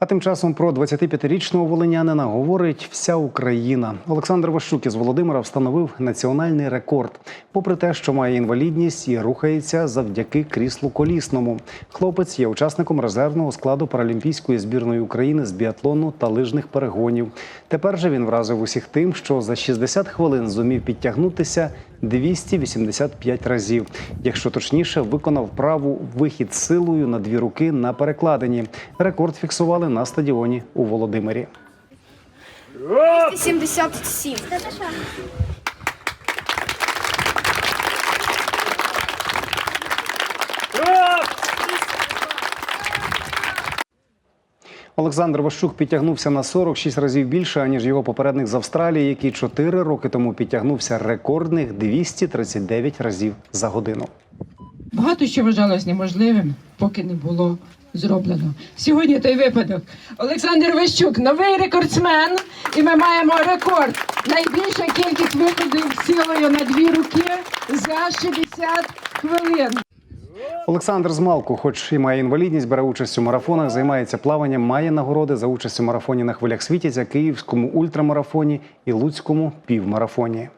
А тим часом про 25-річного волинянина говорить вся Україна. Олександр Ващук із Володимира встановив національний рекорд. Попри те, що має інвалідність і рухається завдяки кріслу колісному. Хлопець є учасником резервного складу паралімпійської збірної України з біатлону та лижних перегонів. Тепер же він вразив усіх тим, що за 60 хвилин зумів підтягнутися 285 разів. Якщо точніше, виконав праву вихід силою на дві руки на перекладині. Рекорд фіксували на стадіоні у Володимирі. 77. Олександр Ващук підтягнувся на 46 разів більше, аніж його попередник з Австралії, який 4 роки тому підтягнувся рекордних 239 разів за годину. Багато що вважалось неможливим, поки не було зроблено. Сьогодні той випадок. Олександр Ващук, новий рекордсмен, і ми маємо рекорд. Найбільша кількість виходів силою на дві руки за 60 хвилин. Олександр Змалку, хоч і має інвалідність, бере участь у марафонах, займається плаванням, має нагороди за участь у марафоні на хвилях світяться, київському ультрамарафоні і луцькому півмарафоні.